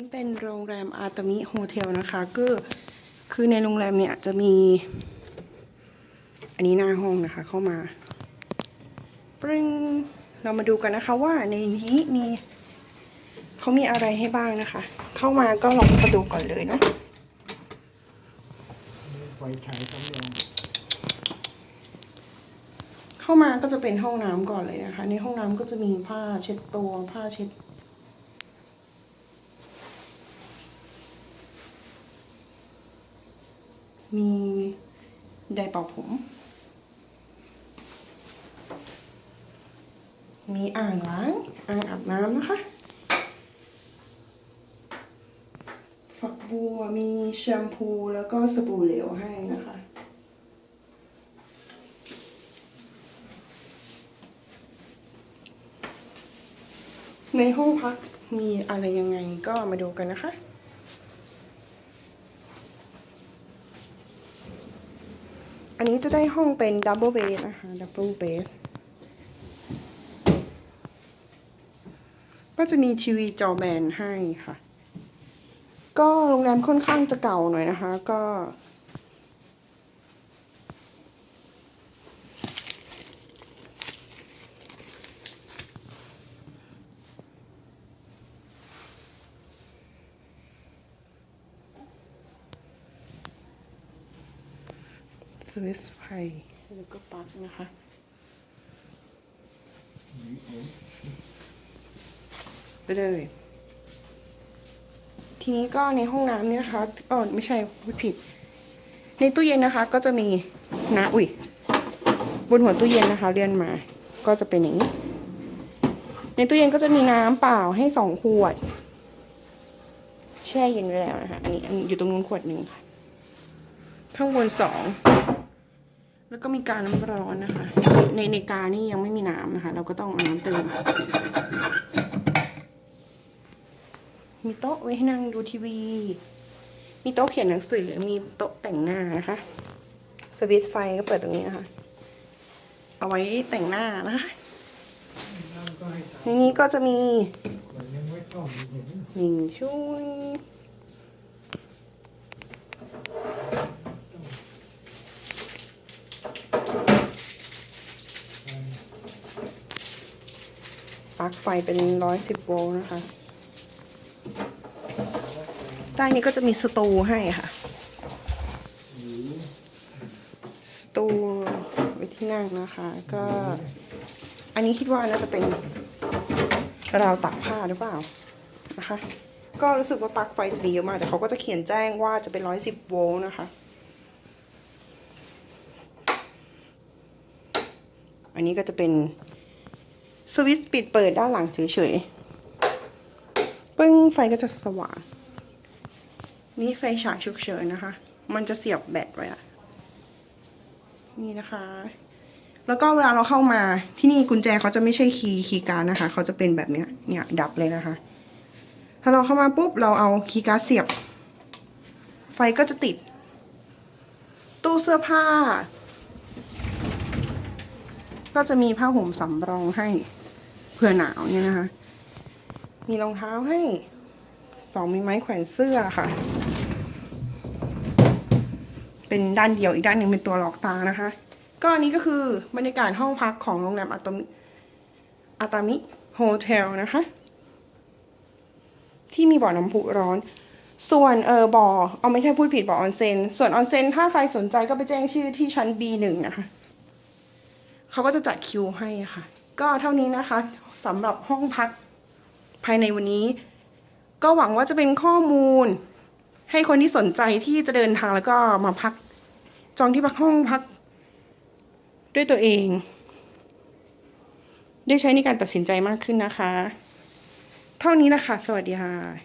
นี่เป็นโรงแรมอาตามิโฮเทลนะคะก็คือในโรงแรมเนี่ยจะมี อันนี้หน้าห้องนะคะเข้ามาปรึงเรามาดูกันนะคะว่าในนี้มีเขามีอะไรให้บ้างนะคะ เข้ามาก็ลองประตูก่อนเลยเนาะไฟฉายต้องเข้ามาก็จะเป็นห้องน้ำก่อนเลยนะคะ ในห้องน้ำก็จะมีผ้าเช็ดตัวผ้าเช็ด มีไดร์เป่าผม มีอ่างล้างอ่างอาบน้ำนะคะฝักบัวมีแชมพูแล้วก็สบู่เหลวให้นะคะ ในห้องพักมีอะไรยังไงก็มาดูกันนะคะ อันนี้จะได้ห้องเป็นดับเบิลเบดนะคะดับเบิลเบดก็จะมีทีวีจอแบนให้ค่ะ ก็โรงแรมค่อนข้างจะเก่าหน่อยนะคะ ก็ วิสไฟแล้วก็ปลั๊กนะคะไปเลย ทีนี้ก็ในห้องน้ำเนี่ยนะคะอ๋อไม่ใช่พูดผิด ในตู้เย็นนะคะ ก็จะมีน้ำอุ้ยบนหัวตู้เย็นนะคะ เลื่อนมา ก็จะเป็นอย่างนี้ ในตู้เย็นก็จะมีน้ำเปล่าให้สองขวด แช่เย็นไว้แล้วนะคะ อันนี้อันอยู่ตรงนู้นขวดหนึ่งค่ะ ข้างบนสอง แล้วก็มีการน้ำร้อนนะคะ ในในกานี่ยังไม่มีน้ำนะคะ เราก็ต้องเอาน้ำเติม มีโต๊ะไว้ให้นั่งดูทีวี มีโต๊ะเขียนหนังสือ มีโต๊ะแต่งหน้านะคะสวิตช์ไฟก็เปิดตรงนี้นะคะ เอาไว้แต่งหน้านะคะน้ำก็ให้ตามในนี้ก็จะมีมันยังไม่ต้องเห็นหนึ่งชุด ปลั๊กไฟเป็นร้อยสิบโวลต์นะคะใต้นี้ก็จะมีสตูให้ค่ะ สตูไว้ที่นั่งนะคะ ก็ อันนี้คิดว่าน่าจะเป็นราวตักผ้าหรือเปล่านะคะ ก็รู้สึกว่าปลั๊กไฟจะมีเยอะมาก แต่เขาก็จะเขียนแจ้งว่าจะเป็นร้อยสิบโวลต์นะคะ อันนี้ก็จะเป็น สวิตช์ปิดเปิดด้านหลังเฉยๆ ปึ้งไฟก็จะสว่าง นี่ไฟฉายฉุกเฉินนะคะ มันจะเสียบแบตไว้อะนี่นะคะ แล้วก็เวลาเราเข้ามาที่นี่กุญแจเขาจะไม่ใช่คีย์คีย์การ์ดนะคะ เขาจะเป็นแบบเนี้ย เนี่ยดับเลยนะคะ ถ้าเราเข้ามาปุ๊บเราเอาคีย์การ์ดเสียบ ไฟก็จะติด ตู้เสื้อผ้าก็จะมีผ้าห่มสำรองให้ เผื่อหนาวเนี่ยนะคะ มีรองเท้าให้สองมีไม้แขวนเสื้อค่ะ เป็นด้านเดียวอีกด้านหนึ่งเป็นตัวหลอกตานะคะ ก็อันนี้ก็คือบรรยากาศห้องพักของโรงแรมอาตมิอาตามิโฮเทลนะคะ ที่มีบ่อน้ำพุร้อน ส่วนเออบ่อเอาไม่ใช่พูดผิดบ่อออนเซนส่วนออนเซนถ้าใครสนใจก็ไปแจ้งชื่อที่ชั้น B1 นะคะเขาก็จะจัดคิวให้ค่ะ ก็เท่านี้นะคะสำหรับห้องพักภายในวันนี้ ก็หวังว่าจะเป็นข้อมูล ให้คนที่สนใจที่จะเดินทางแล้วก็มาพัก จองที่พักห้องพัก ด้วยตัวเอง ได้ใช้ในการตัดสินใจมากขึ้นนะคะ เท่านี้นะคะ สวัสดีค่ะ